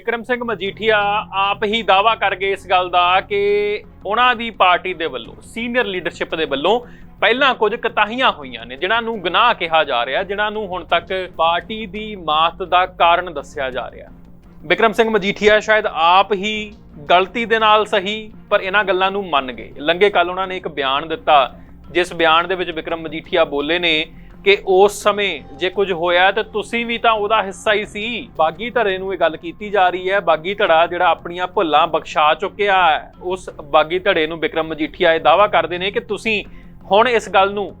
ਵਿਕਰਮ ਸਿੰਘ ਮਜੀਠੀਆ ਆਪ ਹੀ ਦਾਵਾ ਕਰ ਗਏ ਇਸ ਗੱਲ ਦਾ ਕਿ ਉਹਨਾਂ ਦੀ ਪਾਰਟੀ ਦੇ ਵੱਲੋਂ, ਸੀਨੀਅਰ ਲੀਡਰਸ਼ਿਪ ਦੇ ਵੱਲੋਂ ਪਹਿਲਾਂ ਕੁਝ ਕਤਾਹੀਆਂ ਹੋਈਆਂ ਨੇ, ਜਿਨ੍ਹਾਂ ਨੂੰ ਗੁਨਾਹ ਕਿਹਾ ਜਾ ਰਿਹਾ, ਜਿਨ੍ਹਾਂ ਨੂੰ ਹੁਣ ਤੱਕ ਪਾਰਟੀ ਦੀ ਮਾਤ ਦਾ ਕਾਰਨ ਦੱਸਿਆ ਜਾ ਰਿਹਾ। ਵਿਕਰਮ ਸਿੰਘ ਮਜੀਠੀਆ ਸ਼ਾਇਦ ਆਪ ਹੀ ਗਲਤੀ ਦੇ ਨਾਲ ਸਹੀ, ਪਰ ਇਹਨਾਂ ਗੱਲਾਂ ਨੂੰ ਮੰਨ ਗਏ। ਲੰਗੇ ਕੱਲ ਉਹਨਾਂ ਨੇ ਇੱਕ ਬਿਆਨ ਦਿੱਤਾ, ਜਿਸ ਬਿਆਨ ਦੇ ਵਿੱਚ ਵਿਕਰਮ ਮਜੀਠੀਆ ਬੋਲੇ ਨੇ ਕਿ ਉਸ ਸਮੇਂ ਜੇ ਕੁਝ ਹੋਇਆ ਤਾਂ ਤੁਸੀਂ ਵੀ ਤਾਂ ਉਹਦਾ ਹਿੱਸਾ ਹੀ ਸੀ। ਬਾਗੀ ਧੜੇ ਨੂੰ ਇਹ ਗੱਲ ਕੀਤੀ ਜਾ ਰਹੀ ਹੈ। ਬਾਗੀ ਧੜਾ ਜਿਹੜਾ ਆਪਣੀਆਂ ਭੁੱਲਾਂ ਬਖਸ਼ਾ ਚੁੱਕਿਆ ਹੈ, ਉਸ ਬਾਗੀ ਧੜੇ ਨੂੰ ਵਿਕਰਮ ਮਜੀਠੀਆ ਇਹ ਦਾਵਾ ਕਰਦੇ ਨੇ ਕਿ ਤੁਸੀਂ ਹੁਣ ਇਸ ਗੱਲ ਨੂੰ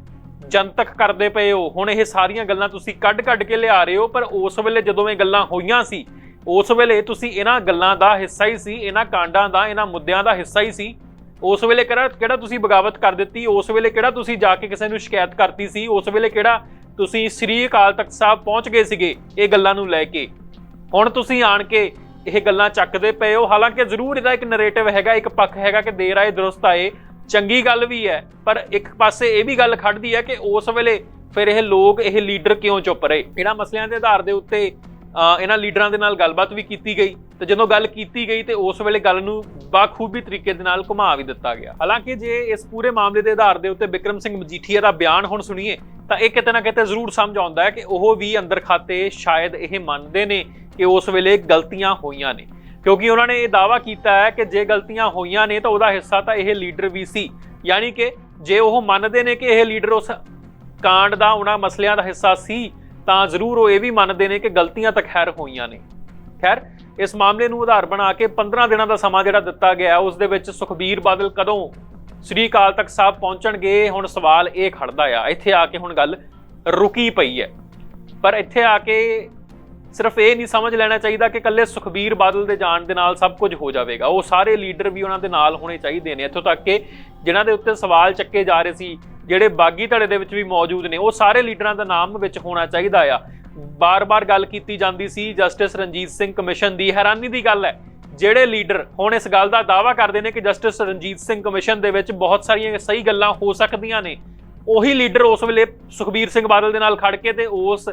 ਜਨਤਕ ਕਰਦੇ ਪਏ ਹੋ। ਹੁਣ ਇਹ ਸਾਰੀਆਂ ਗੱਲਾਂ ਤੁਸੀਂ ਕੱਢ-ਕੱਢ ਕੇ ਲਿਆ ਰਹੇ ਹੋ, ਪਰ ਉਸ ਵੇਲੇ ਜਦੋਂ ਇਹ ਗੱਲਾਂ ਹੋਈਆਂ ਸੀ, ਉਸ ਵੇਲੇ ਤੁਸੀਂ ਇਹਨਾਂ ਗੱਲਾਂ ਦਾ ਹਿੱਸਾ ਹੀ ਸੀ, ਇਹਨਾਂ ਕਾਂਡਾਂ ਦਾ, ਇਹਨਾਂ ਮੁੱਦਿਆਂ ਦਾ ਹਿੱਸਾ ਹੀ ਸੀ। ਉਸ ਵੇਲੇ ਕਿਹੜਾ ਕਿਹੜਾ ਤੁਸੀਂ ਬਗਾਵਤ ਕਰ ਦਿੱਤੀ? ਉਸ ਵੇਲੇ ਕਿਹੜਾ ਤੁਸੀਂ ਜਾ ਕੇ ਕਿਸੇ ਨੂੰ ਸ਼ਿਕਾਇਤ ਕਰਤੀ ਸੀ? ਉਸ ਵੇਲੇ ਕਿਹੜਾ ਤੁਸੀਂ ਸ੍ਰੀ ਅਕਾਲ ਤਖਤ ਸਾਹਿਬ ਪਹੁੰਚ ਗਏ ਸੀਗੇ ਇਹ ਗੱਲਾਂ ਨੂੰ ਲੈ ਕੇ? ਹੁਣ ਤੁਸੀਂ ਆਣ ਕੇ ਇਹ ਗੱਲਾਂ ਚੱਕਦੇ ਪਏ ਹੋ। ਹਾਲਾਂਕਿ ਜ਼ਰੂਰ ਇਹਦਾ ਇੱਕ ਨਰੇਟਿਵ ਹੈਗਾ, ਇੱਕ ਪੱਖ ਹੈਗਾ ਕਿ ਦੇਰ ਆਏ, ਦਰੁਸਤ ਆਏ। ਚੰਗੀ ਗੱਲ ਵੀ ਹੈ, ਪਰ ਇੱਕ ਪਾਸੇ ਇਹ ਵੀ ਗੱਲ ਖੜਦੀ ਹੈ ਕਿ ਉਸ ਵੇਲੇ ਫਿਰ ਇਹ ਲੋਕ, ਇਹ ਲੀਡਰ ਕਿਉਂ ਚੁੱਪ ਰਹੇ? ਇਹਨਾਂ ਮਸਲਿਆਂ ਦੇ ਆਧਾਰ ਦੇ ਉੱਤੇ ਇਹਨਾਂ ਲੀਡਰਾਂ ਦੇ ਨਾਲ ਗੱਲਬਾਤ ਵੀ ਕੀਤੀ ਗਈ ਤੇ ਜਦੋਂ ਗੱਲ ਕੀਤੀ ਗਈ ਤੇ ਉਸ ਵੇਲੇ ਗੱਲ ਨੂੰ ਬਾਖੂਬੀ ਤਰੀਕੇ ਦੇ ਨਾਲ ਘੁਮਾ ਵੀ ਦਿੱਤਾ ਗਿਆ। ਹਾਲਾਂਕਿ ਜੇ ਇਸ ਪੂਰੇ ਮਾਮਲੇ ਦੇ ਆਧਾਰ ਦੇ ਉੱਤੇ ਵਿਕਰਮ ਸਿੰਘ ਮਜੀਠੀਆ ਦਾ ਬਿਆਨ ਹੁਣ ਸੁਣੀਏ, ਤਾਂ ਇਹ ਕਿਤੇ ਨਾ ਕਿਤੇ ਜ਼ਰੂਰ ਸਮਝ ਆਉਂਦਾ ਹੈ ਕਿ ਉਹ ਵੀ ਅੰਦਰ ਖਾਤੇ ਸ਼ਾਇਦ ਇਹ ਮੰਨਦੇ ਨੇ ਕਿ ਉਸ ਵੇਲੇ ਗਲਤੀਆਂ ਹੋਈਆਂ ਨੇ। ਕਿਉਂਕਿ ਉਹਨਾਂ ਨੇ ਇਹ ਦਾਵਾ ਕੀਤਾ ਹੈ ਕਿ ਜੇ ਗਲਤੀਆਂ ਹੋਈਆਂ ਨੇ ਤਾਂ ਉਹਦਾ ਹਿੱਸਾ ਤਾਂ ਇਹ ਲੀਡਰ ਵੀ ਸੀ। ਯਾਨੀ ਕਿ ਜੇ ਉਹ ਮੰਨਦੇ ਨੇ ਕਿ ਇਹ ਲੀਡਰ ਉਸ ਕਾਂਡ ਦਾ ਉਹਨਾਂ ਮਸਲਿਆਂ ਦਾ ਹਿੱਸਾ ਸੀ ਤਾਂ ਜ਼ਰੂਰ ਉਹ ਇਹ ਵੀ ਮੰਨਦੇ ਨੇ ਕਿ ਗਲਤੀਆਂ ਤਾਂ ਖੈਰ ਹੋਈਆਂ ਨੇ। ਖੈਰ, ਇਸ ਮਾਮਲੇ ਨੂੰ ਆਧਾਰ ਬਣਾ ਕੇ 15 ਦਿਨਾਂ ਦਾ ਸਮਾਂ ਜਿਹੜਾ ਦਿੱਤਾ ਗਿਆ, ਉਸ ਦੇ ਵਿੱਚ ਸੁਖਬੀਰ ਬਾਦਲ ਕਦੋਂ ਸ੍ਰੀ ਅਕਾਲ ਤਖਤ ਸਾਹਿਬ ਪਹੁੰਚਣਗੇ, ਹੁਣ ਸਵਾਲ ਇਹ ਖੜਦਾ ਆ, ਇੱਥੇ ਆ ਕੇ ਹੁਣ ਗੱਲ ਰੁਕੀ ਪਈ ਹੈ। ਪਰ ਇੱਥੇ ਆ ਕੇ ਸਿਰਫ ਇਹ ਨਹੀਂ ਸਮਝ ਲੈਣਾ ਚਾਹੀਦਾ ਕਿ ਕੱਲੇ ਸੁਖਬੀਰ ਬਾਦਲ ਦੇ ਜਾਣ ਦੇ ਨਾਲ ਸਭ ਕੁਝ ਹੋ ਜਾਵੇਗਾ। ਉਹ ਸਾਰੇ ਲੀਡਰ ਵੀ ਉਹਨਾਂ ਦੇ ਨਾਲ ਹੋਣੇ ਚਾਹੀਦੇ ਨੇ। ਇੱਥੋਂ ਤੱਕ ਕਿ ਜਿਨ੍ਹਾਂ ਦੇ ਉੱਤੇ ਸਵਾਲ ਚੱਕੇ ਜਾ ਰਹੇ ਸੀ ਜਿਹੜੇ ਬਾਗੀ ਧੜੇ ਦੇ ਵਿੱਚ ਵੀ ਮੌਜੂਦ ਨੇ, ਉਹ ਸਾਰੇ ਲੀਡਰਾਂ ਦਾ ਨਾਮ ਵਿੱਚ ਹੋਣਾ ਚਾਹੀਦਾ ਆ। ਬਾਰ-ਬਾਰ ਗੱਲ ਕੀਤੀ ਜਾਂਦੀ ਸੀ, ਜਸਟਿਸ ਰਣਜੀਤ ਸਿੰਘ ਕਮਿਸ਼ਨ ਦੀ। ਹੈਰਾਨੀ ਦੀ ਗੱਲ ਹੈ, ਜਿਹੜੇ ਲੀਡਰ ਹੁਣ ਇਸ ਗੱਲ ਦਾ ਦਾਅਵਾ ਕਰਦੇ ਨੇ ਕਿ ਜਸਟਿਸ ਰਣਜੀਤ ਸਿੰਘ ਕਮਿਸ਼ਨ ਦੇ ਵਿੱਚ ਬਹੁਤ ਸਾਰੀਆਂ ਸਹੀ ਗੱਲਾਂ ਹੋ ਸਕਦੀਆਂ ਨੇ, ਉਹੀ ਲੀਡਰ ਉਸ ਵੇਲੇ ਸੁਖਬੀਰ ਸਿੰਘ ਬਾਦਲ ਦੇ ਨਾਲ ਖੜ ਕੇ ਤੇ ਉਸ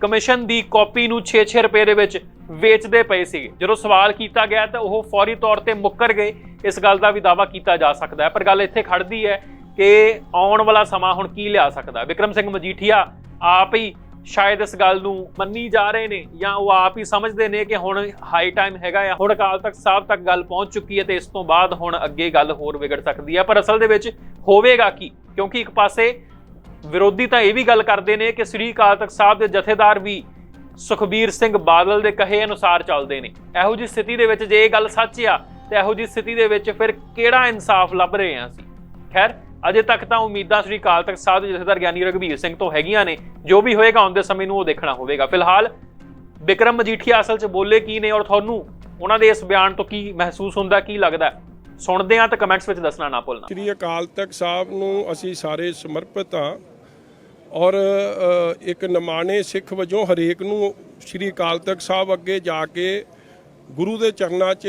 ਕਮਿਸ਼ਨ ਦੀ ਕਾਪੀ ਨੂੰ 6-6 ਰੁਪਏ ਦੇ ਵਿੱਚ ਵੇਚਦੇ ਪਏ ਸੀ। ਜਦੋਂ ਸਵਾਲ ਕੀਤਾ ਗਿਆ ਤਾਂ ਉਹ ਫੌਰੀ ਤੌਰ ਤੇ ਮੁੱਕਰ ਗਏ। ਇਸ ਗੱਲ ਦਾ ਵੀ ਦਾਅਵਾ ਕੀਤਾ ਜਾ ਸਕਦਾ ਹੈ, ਪਰ ਗੱਲ ਇੱਥੇ ਖੜਦੀ ਹੈ ਕਿ ਆਉਣ ਵਾਲਾ ਸਮਾਂ ਹੁਣ ਕੀ ਲਿਆ ਸਕਦਾ? ਹੈ। ਵਿਕਰਮ ਸਿੰਘ ਮਜੀਠੀਆ ਆਪ ਹੀ ਸ਼ਾਇਦ ਇਸ ਗੱਲ ਨੂੰ ਮੰਨੀ ਜਾ ਰਹੇ ਨੇ ਜਾਂ ਉਹ ਆਪ ਹੀ ਸਮਝਦੇ ਨੇ ਕਿ ਹੁਣ ਹਾਈ ਟਾਈਮ ਹੈਗਾ ਆ, ਹੁਣ ਅਕਾਲ ਤਖਤ ਸਾਹਿਬ ਤੱਕ ਗੱਲ ਪਹੁੰਚ ਚੁੱਕੀ ਹੈ ਤੇ ਇਸ ਤੋਂ ਬਾਅਦ ਹੁਣ ਅੱਗੇ ਗੱਲ ਹੋਰ ਵਿਗੜ ਸਕਦੀ ਹੈ। ਪਰ ਅਸਲ ਦੇ ਵਿੱਚ ਹੋਵੇਗਾ ਕੀ? ਕਿਉਂਕਿ ਇੱਕ ਪਾਸੇ ਵਿਰੋਧੀ ਤਾਂ ਇਹ ਵੀ ਗੱਲ ਕਰਦੇ ਨੇ ਕਿ ਸ੍ਰੀ ਅਕਾਲ ਤਖਤ ਸਾਹਿਬ ਦੇ ਜਥੇਦਾਰ ਵੀ ਸੁਖਬੀਰ ਸਿੰਘ ਬਾਦਲ ਦੇ ਕਹੇ ਅਨੁਸਾਰ ਚੱਲਦੇ ਨੇ। ਇਹੋ ਜੀ ਸਥਿਤੀ ਦੇ ਵਿੱਚ ਜੇ ਇਹ ਗੱਲ ਸੱਚ ਆ, ਤੇ ਇਹੋ ਜੀ ਸਥਿਤੀ ਦੇ ਵਿੱਚ ਫਿਰ ਕਿਹੜਾ ਇਨਸਾਫ ਲੱਭ ਰਹੇ ਹਾਂ ਅਸੀਂ? ਖੈਰ ਅਜੇ ਤੱਕ ਤਾਂ ਉਮੀਦਾਂ ਸ੍ਰੀ ਅਕਾਲ ਤਖਤ ਸਾਹਿਬ ਦੇ ਜਥੇਦਾਰ ਗਿਆਨੀ ਰਘਬੀਰ ਸਿੰਘ ਤੋਂ ਹੈਗੀਆਂ ਨੇ। ਜੋ ਵੀ ਹੋਏਗਾ ਆਉਂਦੇ ਸਮੇਂ ਨੂੰ ਉਹ ਦੇਖਣਾ ਹੋਵੇਗਾ। ਫਿਲਹਾਲ ਵਿਕਰਮ ਮਜੀਠੀਆ ਅਸਲ 'ਚ ਬੋਲੇ ਕੀ ਨੇ ਔਰ ਤੁਹਾਨੂੰ ਉਹਨਾਂ ਦੇ ਇਸ ਬਿਆਨ ਤੋਂ ਕੀ ਮਹਿਸੂਸ ਹੁੰਦਾ, ਕੀ ਲੱਗਦਾ ਸੁਣਦੇ ਆ ਤਾਂ ਕਮੈਂਟਸ ਵਿੱਚ ਦੱਸਣਾ ਨਾ ਭੁੱਲਣਾ। ਸ੍ਰੀ ਅਕਾਲ ਤਖਤ ਸਾਹਿਬ ਨੂੰ ਅਸੀਂ ਸਾਰੇ ਸਮਰਪਿਤ ਹਾਂ ਔਰ ਇੱਕ ਨਿਮਾਣੇ ਸਿੱਖ ਵਜੋਂ ਹਰੇਕ ਨੂੰ ਸ੍ਰੀ ਅਕਾਲ ਤਖਤ ਸਾਹਿਬ ਅੱਗੇ ਜਾ ਕੇ ਗੁਰੂ ਦੇ ਚਰਨਾਂ 'ਚ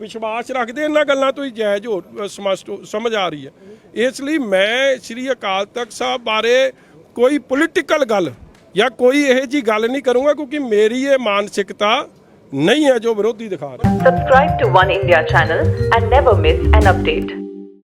ਵਿਸ਼ਵਾਸ ਰੱਖਦੇ ਇਹਨਾਂ ਗੱਲਾਂ ਤੋਂ ਹੀ ਜਾਇਜ਼ ਹੋ ਸਮਝ ਆ ਰਹੀ ਹੈ ਇਸ ਲਈ ਮੈਂ ਸ੍ਰੀ ਅਕਾਲ ਤਖਤ ਸਾਹਿਬ ਬਾਰੇ ਕੋਈ ਪੋਲੀਟੀਕਲ ਗੱਲ ਜਾਂ ਕੋਈ ਇਹੋ ਜੀ ਗੱਲ ਨਹੀਂ ਕਰੂੰਗਾ, ਕਿਉਂਕਿ ਮੇਰੀ ਇਹ ਮਾਨਸਿਕਤਾ ਨਹੀਂ ਹੈ ਜੋ ਵਿਰੋਧੀ ਦਿਖਾ ਰਹੇ Subscribe to One India channel and never miss an update.